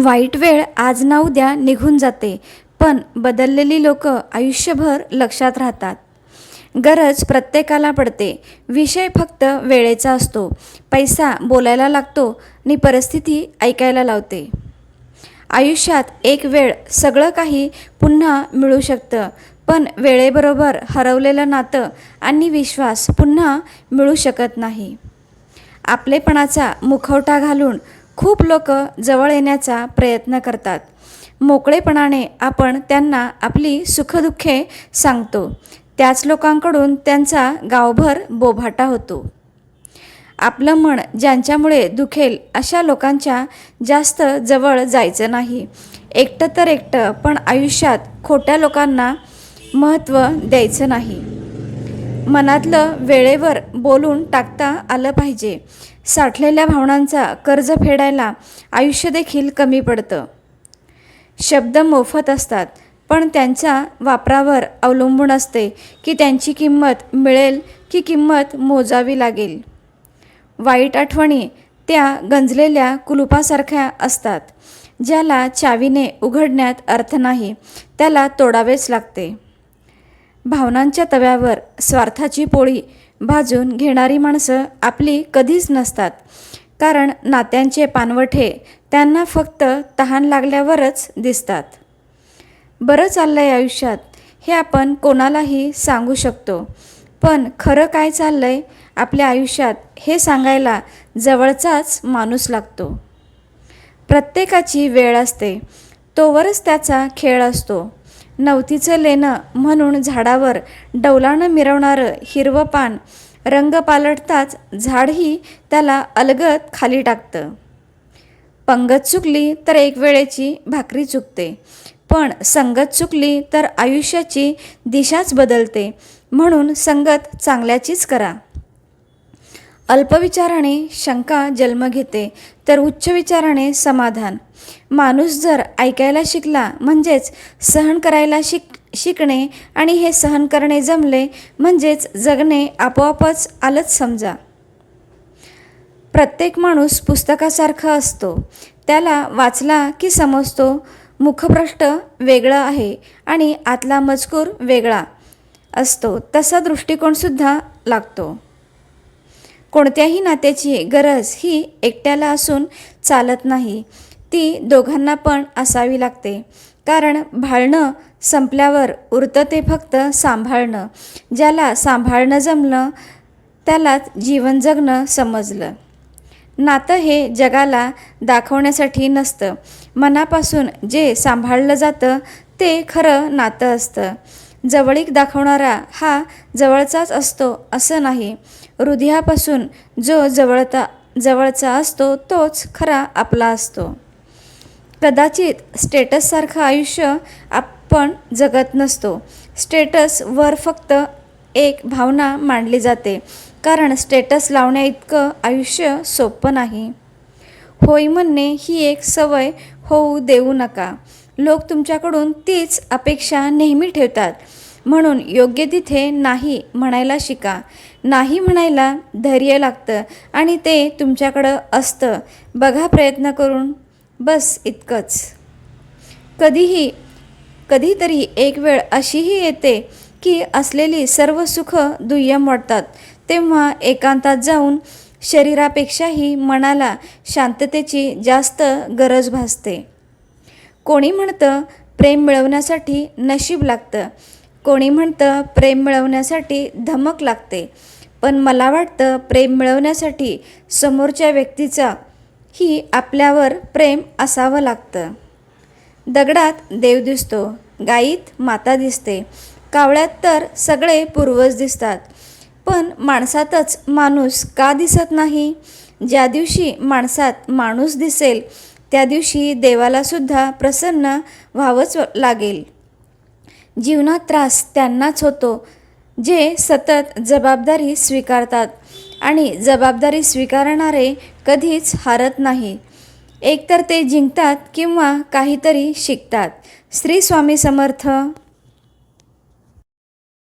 वाईट वेळ आज ना उद्या निघून जाते पण बदललेली लोक आयुष्यभर लक्षात राहतात. गरज प्रत्येकाला पडते. विषय फक्त वेळेचा असतो. पैसा बोलायला लागतो आणि परिस्थिती ऐकायला लावते. आयुष्यात एक वेळ सगळं काही पुन्हा मिळू शकतं पण वेळेबरोबर हरवलेलं नातं आणि विश्वास पुन्हा मिळू शकत नाही. आपलेपणाचा मुखवटा घालून खूप लोक जवळ येण्याचा प्रयत्न करतात. मोकळेपणाने आपण त्यांना आपली सुखदुःखे सांगतो. त्याच लोकांकडून त्यांचा गावभर बोभाटा होतो. आपलं मन ज्यांच्यामुळे दुखेल अशा लोकांच्या जास्त जवळ जायचं नाही. एकटं तर एकटं पण आयुष्यात खोट्या लोकांना महत्त्व द्यायचं नाही. मनातलं वेळेवर बोलून टाकता आलं पाहिजे. साठलेल्या भावनांचा कर्ज फेडायला आयुष्य देखील कमी पडतं. शब्द मोफत असतात पण त्यांच्या वापरावर अवलंबून असते की त्यांची किंमत मिळेल की किंमत मोजावी लागेल. वाईट आठवणी त्या गंजलेल्या कुलुपासारख्या असतात ज्याला चावीने उघडण्यात अर्थ नाही त्याला तोडावेच लागते. भावनांच्या तव्यावर स्वार्थाची पोळी भाजून घेणारी माणसं आपली कधीच नसतात. कारण नात्यांचे पानवठे त्यांना फक्त तहान लागल्यावरच दिसतात. बरं चाललं आहे आयुष्यात हे आपण कोणालाही सांगू शकतो. पण खरं काय चाललं आहे आपल्या आयुष्यात हे सांगायला जवळचाच माणूस लागतो. प्रत्येकाची वेळ असते. तोवरच त्याचा खेळ असतो. नवतीचं लेणं म्हणून झाडावर डौलानं मिरवणारं हिरवं पान रंग पालटताच झाडही त्याला अलगत खाली टाकतं. पंगत चुकली तर एक वेळेची भाकरी चुकते पण संगत चुकली तर आयुष्याची दिशाच बदलते म्हणून संगत चांगल्याचीच करा. अल्पविचाराने शंका जन्म घेते तर उच्च विचाराने समाधान. माणूस जर ऐकायला शिकला म्हणजेच सहन करायला शिक शिकणे आणि हे सहन करणे जमले म्हणजेच जगणे आपोआपच आलंच समजा. प्रत्येक माणूस पुस्तकासारखा असतो. त्याला वाचला की समजतो मुखपृष्ठ वेगळं आहे आणि आतला मजकूर वेगळा असतो तसा दृष्टिकोनसुद्धा लागतो. कोणत्याही नात्याची गरज ही एकट्याला असून चालत नाही. ती दोघांना पण असावी लागते. कारण भाळणं संपल्यावर उरतं ते फक्त सांभाळणं. ज्याला सांभाळणं जमलं त्यालाच जीवन जगणं समजलं. नातं हे जगाला दाखवण्यासाठी नसतं. मनापासून जे सांभाळलं जातं ते खरं नातं असतं. जवळीक दाखवणारा हा जवळचाच असतो असं नाही. हृदयापासून जो जवळता जवळचा असतो तोच खरा आपला असतो. कदाचित स्टेटससारखं आयुष्य आपण जगत नसतो. स्टेटसवर फक्त एक भावना मांडली जाते. कारण स्टेटस लावण्या इतकं आयुष्य सोपं नाही. होय म्हणणे ही एक सवय होऊ देऊ नका. लोक तुमच्याकडून तीच अपेक्षा नेहमी ठेवतात. म्हणून योग्य तिथे नाही म्हणायला शिका. नाही म्हणायला धैर्य लागतं आणि ते तुमच्याकडं असतं. बघा प्रयत्न करून बस इतकंच. कधीही कधीतरी एक वेळ अशीही येते की असलेली सर्व सुख दुय्यम वाटतात. तेव्हा एकांतात जाऊन शरीरापेक्षाही मनाला शांततेची जास्त गरज भासते. कोणी म्हणतं प्रेम मिळवण्यासाठी नशीब लागतं. कोणी म्हणतं प्रेम मिळवण्यासाठी धमक लागते. पण मला वाटतं प्रेम मिळवण्यासाठी समोरच्या व्यक्तीचा ही आपल्यावर प्रेम असावं लागतं. दगडात देव दिसतो गाईत माता दिसते कावळ्यात तर सगळे पूर्वज दिसतात. पण माणसातच माणूस का दिसत नाही? ज्या दिवशी माणसात माणूस दिसेल त्या दिवशी देवालासुद्धा प्रसन्न व्हावंच लागेल. जीवनात त्रास त्यांनाच होतो जे सतत जबाबदारी स्वीकारतात. आणि जबाबदारी स्वीकारणारे कधीच हारत नाही. एकतर ते जिंकतात किंवा काहीतरी शिकतात. श्री स्वामी समर्थ.